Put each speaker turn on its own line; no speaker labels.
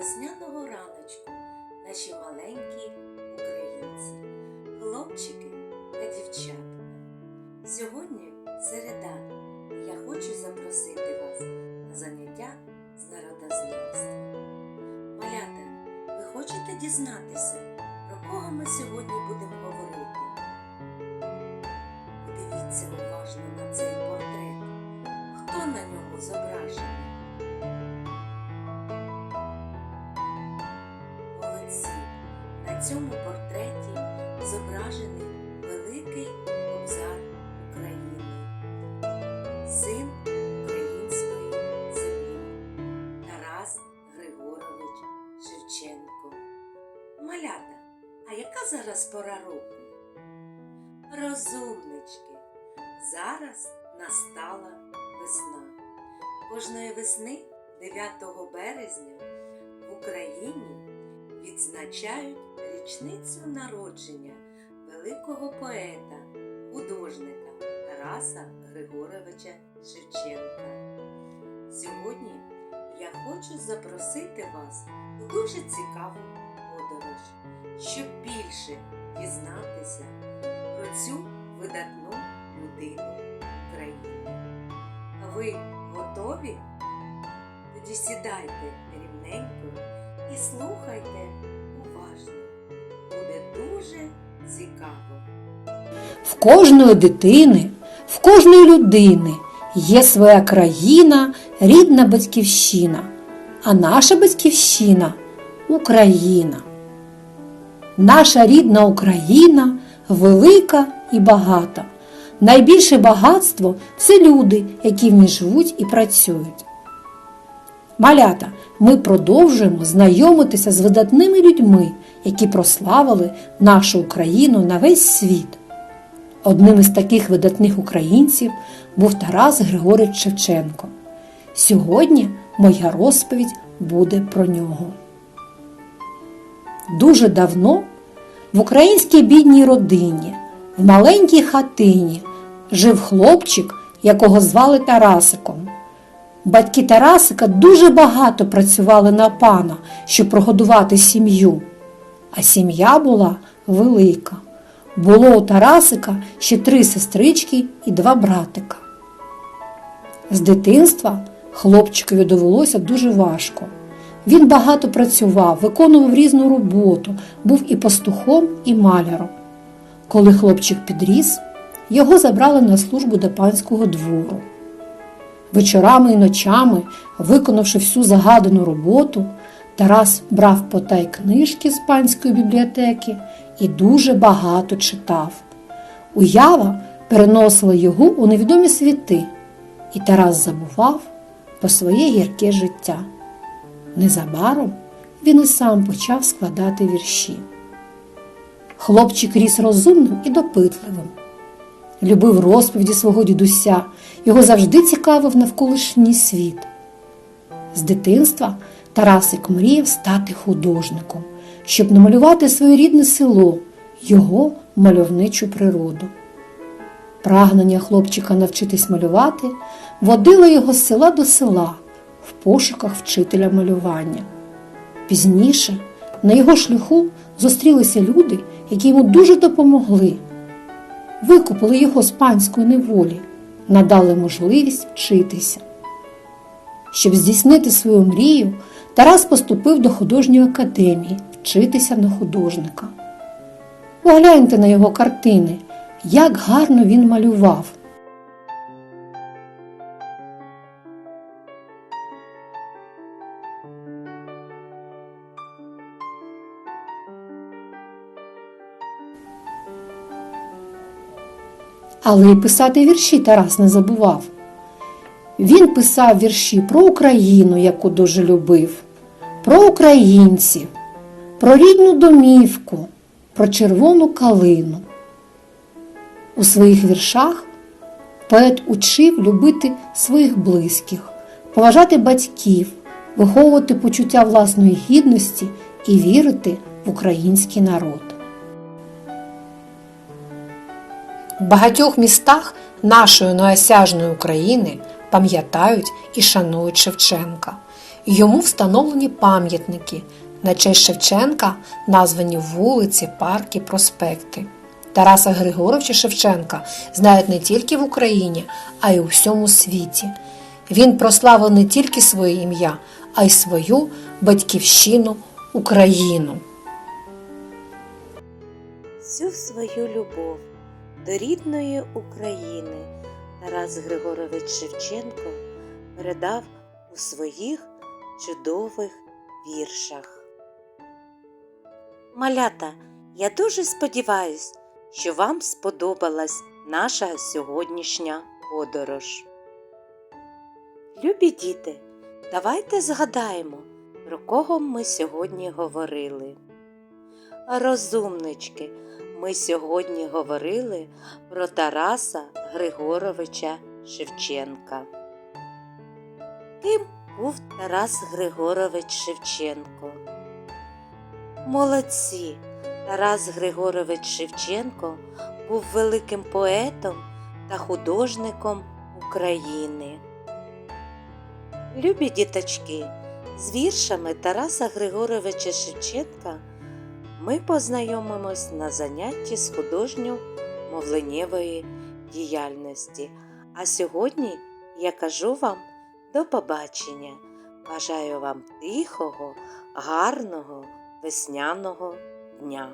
весняного раночку наші маленькі українці, хлопчики та дівчатка. Сьогодні середа, і я хочу запросити вас на заняття з народознавства. Малята, ви хочете дізнатися, про кого ми сьогодні будемо говорити? Подивіться уважно на цей портрет. Хто на ньому зображений? На цьому портреті зображений великий кобзар України, син української землі Тарас Григорович Шевченко. Малята, а яка зараз пора року? Розумнички! Зараз настала весна. Кожної весни 9 березня в Україні відзначають річницю народження великого поета, художника Тараса Григоровича Шевченка. Сьогодні я хочу запросити вас у дуже цікаву подорож, щоб більше дізнатися про цю видатну людину України. Ви готові? Тоді сідайте рівненько і слухайте дуже цікаво.
В кожної дитини, в кожної людини є своя країна, рідна батьківщина, а наша батьківщина Україна. Наша рідна Україна велика і багата. Найбільше багатство це люди, які в ній живуть і працюють. Малята, ми продовжуємо знайомитися з видатними людьми, які прославили нашу Україну на весь світ. Одним із таких видатних українців був Тарас Григорович Шевченко. Сьогодні моя розповідь буде про нього. Дуже давно в українській бідній родині, в маленькій хатині, жив хлопчик, якого звали Тарасиком. Батьки Тарасика дуже багато працювали на пана, щоб прогодувати сім'ю. А сім'я була велика. Було у Тарасика ще три сестрички і два братика. З дитинства хлопчикові довелося дуже важко. Він багато працював, виконував різну роботу, був і пастухом, і маляром. Коли хлопчик підріс, його забрали на службу до панського двору. Вечорами і ночами, виконавши всю загадану роботу, Тарас брав потай книжки з панської бібліотеки і дуже багато читав. Уява переносила його у невідомі світи, і Тарас забував про своє гірке життя. Незабаром він і сам почав складати вірші. Хлопчик ріс розумним і допитливим. Любив розповіді свого дідуся, його завжди цікавив навколишній світ. З дитинства Тарасик мріяв стати художником, щоб намалювати своє рідне село, його мальовничу природу. Прагнення хлопчика навчитись малювати водило його з села до села в пошуках вчителя малювання. Пізніше на його шляху зустрілися люди, які йому дуже допомогли. Викупили його з панської неволі, надали можливість вчитися. Щоб здійснити свою мрію, Тарас поступив до художньої академії вчитися на художника. Погляньте на його картини, як гарно він малював. Але й писати вірші Тарас не забував. Він писав вірші про Україну, яку дуже любив, про українців, про рідну домівку, про червону калину. У своїх віршах поет учив любити своїх близьких, поважати батьків, виховувати почуття власної гідності і вірити в український народ. В багатьох містах нашої неосяжної України пам'ятають і шанують Шевченка. Йому встановлені пам'ятники. На честь Шевченка названі вулиці, парки, проспекти. Тараса Григоровича Шевченка знають не тільки в Україні, а й у всьому світі. Він прославив не тільки своє ім'я, а й свою батьківщину Україну.
Всю свою любов до рідної України Тарас Григорович Шевченко передав у своїх чудових віршах. Малята, я дуже сподіваюсь, що вам сподобалась наша сьогоднішня подорож. Любі діти, давайте згадаємо, про кого ми сьогодні говорили. Розумнички, ми сьогодні говорили про Тараса Григоровича Шевченка. Ким був Тарас Григорович Шевченко? Молодці! Тарас Григорович Шевченко був великим поетом та художником України. Любі діточки, з віршами Тараса Григоровича Шевченка ми познайомимось на занятті з художньо-мовленнєвої діяльності. А сьогодні я кажу вам до побачення. Бажаю вам тихого, гарного, весняного дня.